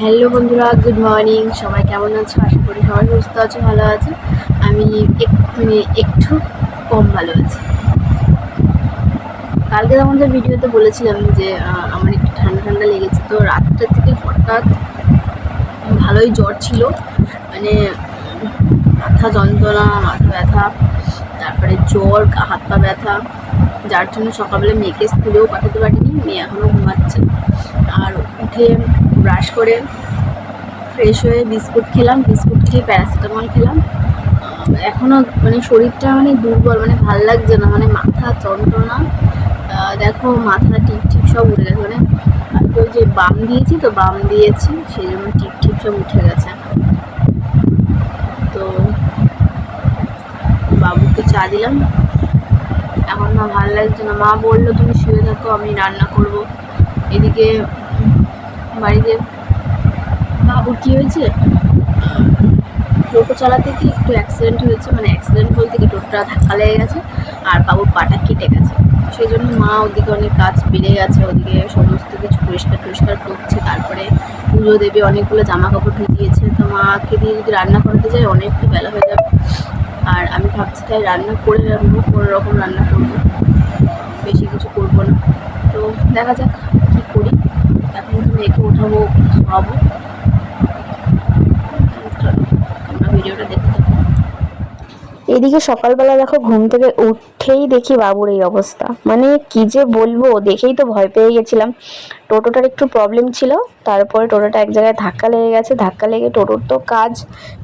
Hello বন্ধুরা good morning সবাই কেমন আছো? আশা করি সবাই সুস্থ আছো, ভালো আছে। আমি মানে একটু কম ভালো আছি। কালকে তখন আমাদের ভিডিওতে বলেছিলাম যে আমার একটু ঠান্ডা ঠান্ডা লেগেছে, তো রাতটা থেকে হঠাৎ ভালোই জ্বর ছিল। মানে মাথা যন্ত্রণা, মাথা ব্যথা, তারপরে জ্বর, হাত পা ব্যথা, যার জন্য সকালবেলা মেয়েকে স্কুলেও পাঠাতে পারিনি, মেয়ে এখনও ঘুমাচ্ছে। আর উঠে ব্রাশ করে ফ্রেশ হয়ে বিস্কুট খেলাম, বিস্কুট খেয়ে প্যারাসিটামল খেলাম। এখনও মানে শরীরটা মানে দুর্বল মানে ভালো লাগছে না মানে মাথা যন্ত্রণা। দেখো মাথা টিপ টিপ সব উঠে গেছে মানে ওই যে বাম দিয়েছি তো, বাম দিয়েছি, সেই জন্য টিপ টিপ সব উঠে গেছে। তো বাবুকে চা দিলাম। এখন না ভালো লাগছে না, মা বলল, তুমি শুয়ে থাকো, আমি রান্না করব। এদিকে বাড়িতে বাবুর কী হয়েছে। টোটো চালাতে গিয়ে একটু অ্যাক্সিডেন্ট হয়েছে মানে অ্যাক্সিডেন্ট বলতে কি টোটোটা ধাক্কা লেগে গেছে আর বাবুর পাটা কেটে গেছে। সেই জন্য মা ওদিকে অনেক কাজ বেড়ে গেছে, ওদিকে সমস্ত কিছু পরিষ্কার টরিষ্কার করছে, তারপরে পুজো দেবে অনেকগুলো জামা কাপড় ভিজিয়েছে। তো মাকে দিয়ে যদি রান্না করতে যাই অনেকটা বেলা হয়ে যাবে। আর আমি ভাবছি তাই রান্না করে রাখব কোনো রকম রান্না করব বেশি কিছু করব না। তো দেখা যাক। কী তো মেয়েকে ওঠাবো খাওয়াবো চলো তোমরা ভিডিওটা দেখতে থাকো এদিকে সকালবেলা দেখো ঘুম থেকে উঠেই দেখি বাবুর এই অবস্থা। মানে কি যে বলব, দেখেই তো ভয় পেয়ে গেছিলাম। টোটোটার একটু প্রবলেম ছিল, তারপরে টোটোটা এক জায়গায় ধাক্কা লেগে গেছে, ধাক্কা লেগে টোটোর তো কাজ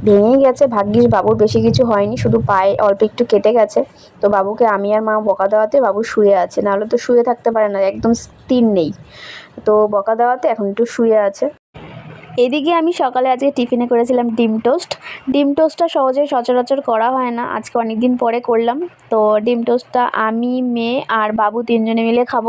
ভেঙেই গেছে। ভাগ্যিস বাবুর বেশি কিছু হয়নি, শুধু পায়ে অল্প একটু কেটে গেছে। তো বাবুকে আমি আর মা বকা দেওয়াতে বাবু শুয়ে আছে, নাহলে তো শুয়ে থাকতে পারে না, একদম স্থির নেই। তো বকা দেওয়াতে এখন একটু শুয়ে আছে। এদিকে আমি সকালে আজকে টিফিনে করেছিলাম ডিম টোস্ট। ডিম টোস্টটা সহজে সচরাচর করা হয় না, আজকে অনেক দিন পরে করলাম। তো ডিম টোস্টটা আমি, মেয়ে আর বাবু তিনজনে মিলে খাব।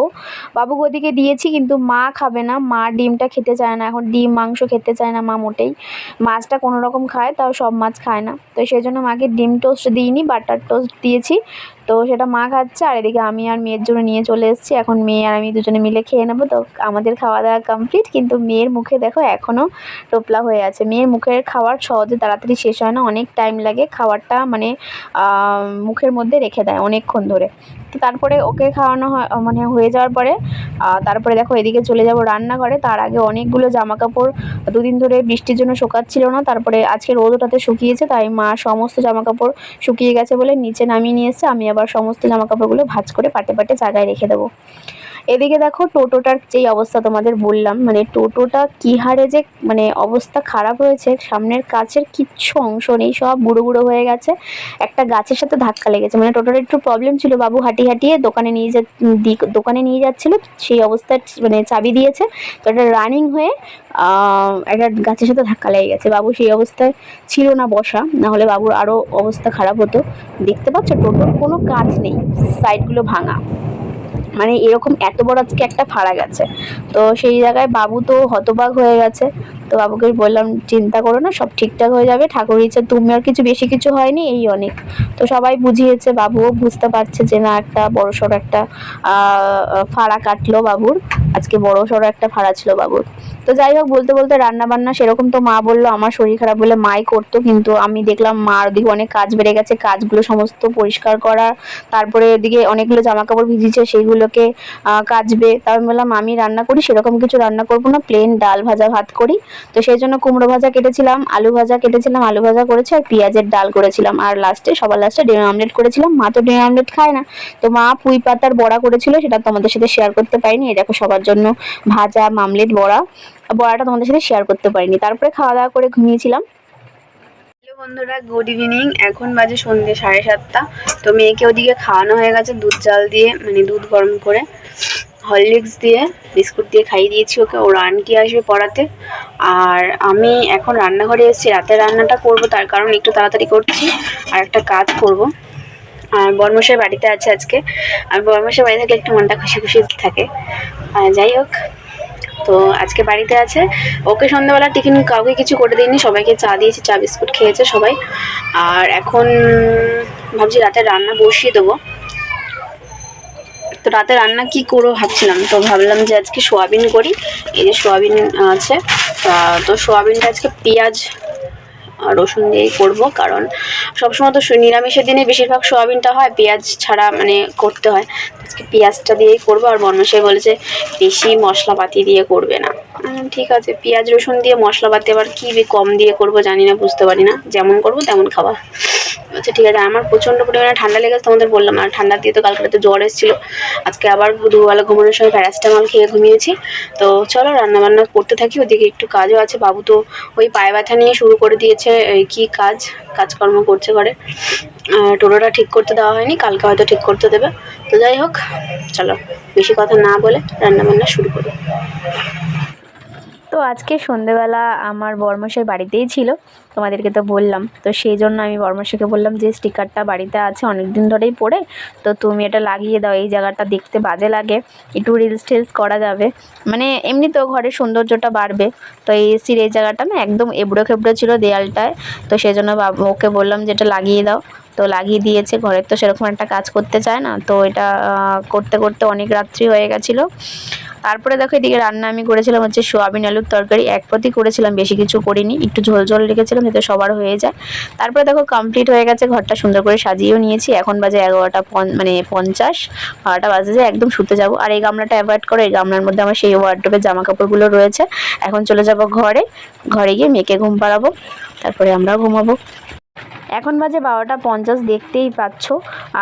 বাবু ওদিকে দিয়েছি কিন্তু মা খাবে না, মা ডিমটা খেতে চায় না। এখন ডিম মাংস খেতে চায় না মা মোটেই। মাছটা কোনো রকম খায়, তাও সব মাছ খায় না। তো সেই জন্য মাকে ডিম টোস্ট দিইনি, বাটার টোস্ট দিয়েছি। তো সেটা মা খাচ্ছে, আর এদিকে আমি আর মেয়ের জন্য নিয়ে চলে এসেছি। এখন মেয়ে আর আমি দুজনে মিলে খেয়ে নেব। তো আমাদের খাওয়া দাওয়া কমপ্লিট কিন্তু মেয়ের মুখে দেখো এখনও টোপলা হয়ে আছে। মেয়ের মুখের খাবার সহজে তাড়াতাড়ি শেষ হয় না, অনেক টাইম লাগে খাবারটা মানে মুখের মধ্যে রেখে দেয় অনেকক্ষণ ধরে। তো তারপরে ওকে খাওয়ানো হয় মানে হয়ে যাওয়ার পরে তারপরে দেখো এদিকে চলে যাব রান্নাঘরে। তার আগে অনেকগুলো জামা কাপড় দুদিন ধরে বৃষ্টির জন্য শোকাচ্ছিল না। তারপরে আজকে রোদ শুকিয়েছে, তাই মা সমস্ত জামা কাপড় শুকিয়ে গেছে বলে নিচে নামিয়ে নিয়ে এসছে। আমি আবার সমস্ত জামা কাপড়গুলো ভাজ করে পাটে পাটে জায়গায় রেখে দেবো। এদিকে দেখো টোটোটার যেই অবস্থা তোমাদের বললাম মানে টোটোটা কী হারে যে মানে অবস্থা খারাপ হয়েছে, সামনের কাছের কিচ্ছু অংশ নেই, সব বুড়ো বুড়ো হয়ে গেছে। একটা গাছের সাথে ধাক্কা লেগেছে মানে টোটোটার একটু প্রবলেম ছিল, বাবু হাঁটি হাঁটিয়ে দোকানে নিয়ে যা দোকানে নিয়ে যাচ্ছিল, সেই অবস্থায় মানে চাবি দিয়েছে। তো এটা রানিং হয়ে একটা গাছের সাথে ধাক্কা লেগে গেছে। বাবু সেই অবস্থায় ছিল না বসা, না হলে বাবুর আরও অবস্থা খারাপ হতো। দেখতে পাচ্ছ টোটোর কোনো কাজ নেই সাইডগুলো ভাঙা। মানে এরকম এত বড় আজকে একটা ফাড়া গেছে তো সেই জায়গায় বাবু তো হতবাক হয়ে গেছে। তো বাবুকে বললাম, চিন্তা করো না, সব ঠিকঠাক হয়ে যাবে। ঠাকুর ইচ্ছা, তুমি আর কিছু বেশি কিছু হয়নি, এই অনেক। তো সবাই বুঝিয়েছে, বাবুও বুঝতে পারছে যে না, একটা বড়সড় একটা ফাড়া কাটলো বাবুর। আজকে বড়সড় একটা ফাড়া ছিল বাবুর। তো যাই হোক, বলতে বলতে রান্না বান্না সেরকম তো মা বলল, আমার শরীর খারাপ বলে মাই করতো, কিন্তু আমি দেখলাম মার ওদিকে অনেক কাজ বেড়ে গেছে, কাজগুলো সমস্ত পরিষ্কার করা, তারপরে ওদিকে অনেকগুলো জামা কাপড় ভিজিয়েছে, সেইগুলোকে কাচবে। তারপর বললাম আমি রান্না করি, সেরকম কিছু রান্না করব না প্লেন ডাল ভাজা, ভাত করি। তো সেই জন্য কুমড়ো ভাজা কেটেছিলাম, আলু ভাজা কেটেছিলাম, আলু ভাজা করেছি আর পেঁয়াজের ডাল করেছিলাম। আর লাস্টে সবার লাস্টে ডিম আমলেট করেছিলাম। মা তো ডিম আমলেট খায় না। তো মা পুঁই পাতার বড়া করেছিল, সেটা তোমাদের সাথে শেয়ার করতে পারিনি। এই দেখো সবার জন্য ভাজা, মামলেট, বড়া। বড়াটা তোমাদের সাথে শেয়ার করতে পারিনি। তারপরে খাওয়া দাওয়া করে ঘুমিয়েছিলাম। বন্ধুরা গুড ইভিনিং এখন বাজে সন্ধ্যে সাড়ে সাতটা। তো মেয়েকে ওদিকে খাওয়ানো হয়ে গেছে দুধ জাল দিয়ে মানে দুধ গরম করে হরলিক্স দিয়ে, বিস্কুট দিয়ে খাইয়ে দিয়েছি ওকে। ওর আনকি আসবে পড়াতে। আর আমি এখন রান্নাঘরে এসেছি। রাতের রান্নাটা করব, তার কারণ একটু তাড়াতাড়ি করছি। আর একটা কাজ করব। আর বর্মশাই বাড়িতে আছে আজকে। আর বর্মশাই বাড়ি থাকলে একটু মনটা খুশি খুশি থাকে। যাই হোক। তো আজকে বাড়িতে আছে। ওকে সন্ধ্যাবেলা টিফিন কাউকে কিছু করে দিইনি, সবাইকে চা দিয়েছি, চা বিস্কুট খেয়েছে সবাই। আর এখন ভাবছি রাতে রান্না বসিয়ে দেবো। তো রাতে রান্না কি করব ভাবছিলাম, তো ভাবলাম যে আজকে সোয়াবিন করি। এই যে সোয়াবিন আছে তো সোয়াবিনটা আজকে পেঁয়াজ রসুন দিয়েই করব, কারণ সবসময় তো নিরামিষের দিনে বেশিরভাগ সোয়াবিনটা হয়, পেঁয়াজ ছাড়া মানে করতে হয়। আজকে পেঁয়াজটা দিয়েই করব, আর বর্মশাই বলেছে বেশি মশলাপাতি দিয়ে করবে না। ঠিক আছে, পেঁয়াজ, রসুন দিয়ে মশলাপাতি আবার কী কম দিয়ে করব জানি না, বুঝতে পারি না। যেমন করব তেমন খাবার আচ্ছা ঠিক আছে। আমার প্রচণ্ড পরিমাণে ঠান্ডা লেগেছে, তোমাদের বললাম। আর ঠান্ডা দিয়ে তো কালকে তো জ্বর এসেছিল। আজকে আবার দুবেলা ঘুমানোর সময় প্যারাসিটামল খেয়ে ঘুমিয়েছি। তো চলো, রান্নাবান্না করতে থাকি। ওদিকে একটু কাজও আছে। বাবু তো ওই পায়ে ব্যথা নিয়ে শুরু করে দিয়েছে। কী কাজ? কাজকর্ম করছে ঘরে। টোটোটা ঠিক করতে দেওয়া হয়নি। কালকে হয়তো ঠিক করতে দেবে। তো যাই হোক, চলো। বেশি কথা না বলে রান্নাবান্না শুরু করি। তো আজকে সন্ধেবেলা আমার বর্মশাই বাড়িতেই ছিল, তোমাদেরকে তো বললাম। তো সেই জন্য আমি বর্মশাইকে বললাম যে, স্টিকারটা বাড়িতে আছে অনেক দিন ধরেই পড়ে। তো তুমি এটা লাগিয়ে দাও, এই জায়গাটা দেখতে বাজে লাগে। একটু রিলস টিলস করা যাবে। মানে এমনি তো ঘরের সৌন্দর্যটা বাড়বে। তো এই এসির এই জায়গাটা না একদম এবড়ো খেবড়ো ছিল দেয়ালটায়। তো সেই জন্য ওকে বললাম যে, এটা লাগিয়ে দাও। তো লাগিয়ে দিয়েছে ঘরের তো সেরকম একটা কাজ করতে চায় না। তো এটা করতে করতে অনেক রাত্রি হয়ে গেছিল। তারপরে দেখো এদিকে রান্না আমি করেছিলাম হচ্ছে সোয়াবিন, আলুর তরকারি। এক পথই করেছিলাম, বেশি কিছু করিনি। একটু ঝোল ঝোল রেখেছিলাম, যাতে সবার হয়ে যায়। তারপরে দেখো কমপ্লিট হয়ে গেছে, ঘরটা সুন্দর করে সাজিয়েও নিয়েছি। এখন বাজে এগারোটা মানে পঞ্চাশ। বারোটা বাজে যে একদম শুতে যাব। আর এই গামলাটা অ্যাভয়েড করে, এই গামলার মধ্যে আমার সেই ওয়ার্ড্রোবের জামা কাপড়গুলো রয়েছে। এখন চলে যাব ঘরে। ঘরে গিয়ে মেয়েকে ঘুম পাড়াবো। তারপরে আমরাও ঘুমাবো। এখন বাজে বারোটা পঞ্চাশ, দেখতেই পাচ্ছ।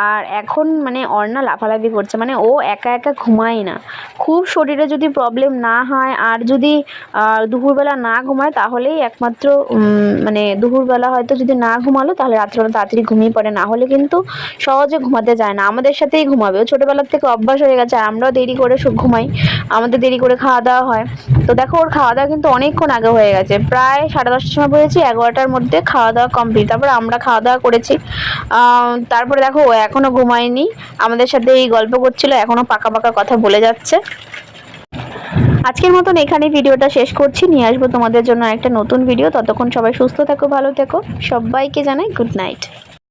আর এখন মানে অর্ণা লাফালাফি করছে মানে ও একা একা ঘুমায় না। খুব শরীরে যদি প্রবলেম না হয়, আর যদি দুপুরবেলা না ঘুমায়, তাহলেই একমাত্র মানে দুপুরবেলা হয়তো যদি না ঘুমালো, তাহলে রাত্রেবেলা তাড়াতাড়ি ঘুমিয়ে পড়ে। না হলে কিন্তু সহজে ঘুমাতে যায় না। আমাদের সাথেই ঘুমাবে। ও ছোটোবেলার থেকে অভ্যাস হয়ে গেছে, আর আমরাও দেরি করে ঘুমাই। আমাদের দেরি করে খাওয়া দাওয়া হয়। তো দেখো, ওর খাওয়া দাওয়া কিন্তু অনেকক্ষণ আগে হয়ে গেছে। প্রায় সাড়ে দশটার সময় পড়েছি এগারোটার মধ্যে খাওয়া দাওয়া কমপ্লিট তারপর আমরা খাওয়া দাওয়া করেছি। তারপরে দেখো, ও এখনও ঘুমায়নি। আমাদের সাথে এই গল্প করছিল এখনও পাকা পাকা কথা বলে যাচ্ছে। আজকের মতন এখানে ভিডিওটা শেষ করছি। নিয়ে আসব তোমাদের জন্য একটা নতুন ভিডিও। ততক্ষণ সবাই সুস্থ থাকো, ভালো থেকো। সবাইকে জানাই গুড নাইট